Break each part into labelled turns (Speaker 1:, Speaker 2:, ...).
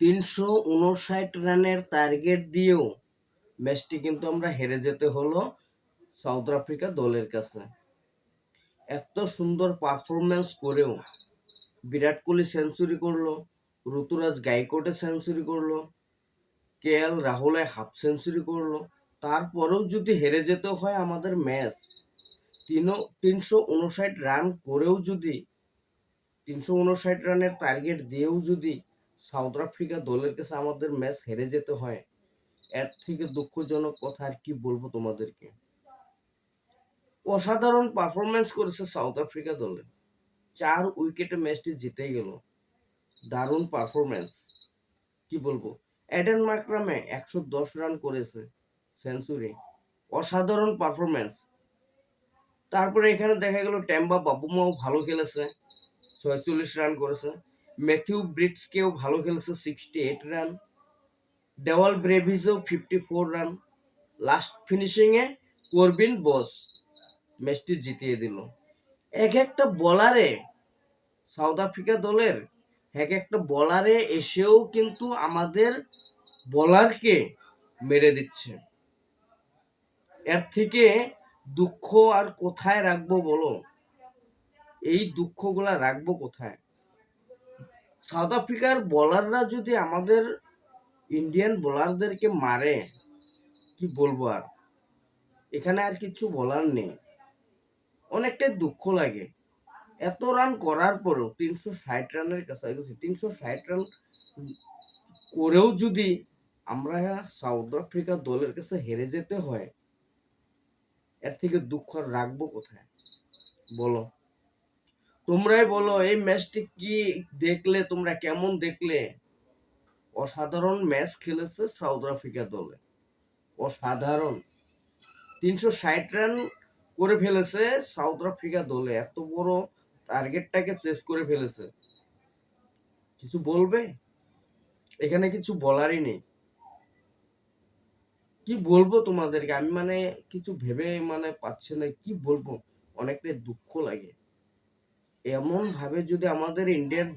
Speaker 1: তিনশো উনষাট রানের টার্গেট দিয়েও ম্যাচটি কিন্তু আমরা হেরে যেতে হলো সাউথ আফ্রিকা দলের কাছে। এত সুন্দর পারফরমেন্স করেও বিরাট কোহলি সেঞ্চুরি করল, ঋতুরাজ গাইকোটে সেঞ্চুরি করল কে এল রাহুলে হাফ সেঞ্চুরি করল। তারপরেও যদি হেরে যেতে হয় আমাদের ম্যাচ, তিনও, তিনশো উনষাট রান করেও যদি, তিনশো উনষাট রানের টার্গেট দিয়েও যদি সাউথ আফ্রিকা দলের কাছে আমাদের ম্যাচ হেরে যেতে হয়। এর থেকে দুঃখজনক কথা আর কি বলব তোমাদেরকে? অসাধারণ পারফরমেন্স করেছে সাউথ আফ্রিকা দলে। চার উইকেটে ম্যাচটি জিতে গেল। দারুণ পারফরমেন্স কি বলব? অ্যাডেন মাকরামে একশো দশ রান করেছে সেঞ্চুরি অসাধারণ পারফরমেন্স তারপরে এখানে দেখা গেল ট্যাম্বা বাবুমাও ভালো খেলেছে। ছয়চল্লিশ রান করেছে। ম্যাথিউ ব্রিটসকেও ভালো খেলছে সিক্সটি এইট রান দেওয়াল ব্রেভিজও ফিফটি ফোর রান লাস্ট ফিনিশিংয়ে করবিন বস ম্যাচটি জিতিয়ে দিল। এক একটা বলারে সাউথ আফ্রিকা দলের এক একটা বলারে এসেও কিন্তু আমাদের বলারকে মেরে দিচ্ছে। এর থেকে দুঃখ আর কোথায় রাখব বলো? এই দুঃখগুলা রাখব কোথায়? সাউথ আফ্রিকার বোলাররা যদি আমাদের ইন্ডিয়ান বোলারদেরকে মারে, কি বলব আর? এখানে আর কিছু বলার নেই। অনেকটাই দুঃখ লাগে। এত রান করার পরেও তিনশো ষাট রানের কাছাকাছি, তিনশো ষাট রান করেও যদি আমরা সাউথ আফ্রিকা দলের কাছে হেরে যেতে হয়, এর থেকে দুঃখ রাখব কোথায়? বলো। তোমরাই বলো, এই ম্যাচটি কি দেখলে, তোমরা কেমন দেখলে? অসাধারণ ম্যাচ খেলেছে সাউথ আফ্রিকা দলে। অসাধারণ। তিনশো ষাট রান করে ফেলেছে সাউথ আফ্রিকা দলে। এত বড় টার্গেটটাকে চেস করে ফেলেছে। কিছু বলবে? এখানে কিছু বলারই নেই। কি বলব তোমাদেরকে? আমি মানে কিছু ভেবে মানে পাচ্ছি না। কি বলব? অনেকটাই দুঃখ লাগে। এমন ভাবে যদি আমাদের ইন্ডিয়ান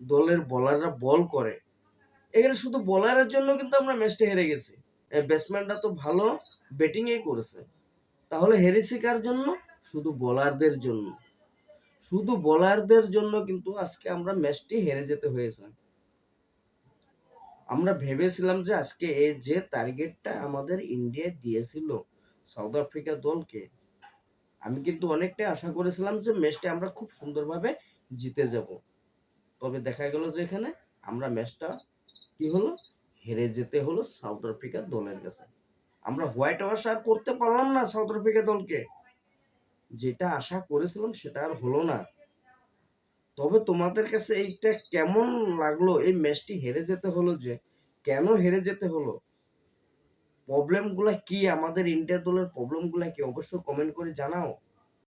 Speaker 1: দলের বলাররা বল করে, এখানে শুধু বলারের জন্য কিন্তু আমরা ম্যাচটা হেরে গেছি। ব্যাটসম্যানরা তো ভালো ব্যাটিংই করেছে। তাহলে হেরেছি কার জন্য? শুধু বোলারদের জন্য। শুধু বোলারদের জন্য কিন্তু আজকে আমরা ম্যাচটি হেরে যেতে হয়েছে। আমরা ভেবেছিলাম যে আজকে এই যে টার্গেটটা আমাদের ইন্ডিয়া দিয়েছিল সাউথ আফ্রিকা দলকে আমি কিন্তু অনেকটাই আশা করেছিলাম যে ম্যাচটা আমরা খুব সুন্দরভাবে জিতে যাব। তবে দেখা গেল যে এখানে আমরা ম্যাচটা কি হলো? হেরে যেতে হলো সাউথ আফ্রিকা দলের কাছে। আমরা হোয়াইট ওয়াশ আর করতে পারলাম না সাউথ আফ্রিকা দলকে। যেটা আশা করেছিলাম সেটা আর হলো না। তবে তোমাদের কাছে এইটা কেমন লাগল? এই ম্যাচটি হেরে যেতে হলো যে? কেন হেরে যেতে হলো? প্রবলেমগুলো কি? আমাদের ইন্ডিয়া দলের প্রবলেমগুলো কি? অবশ্যই কমেন্ট করে জানাও।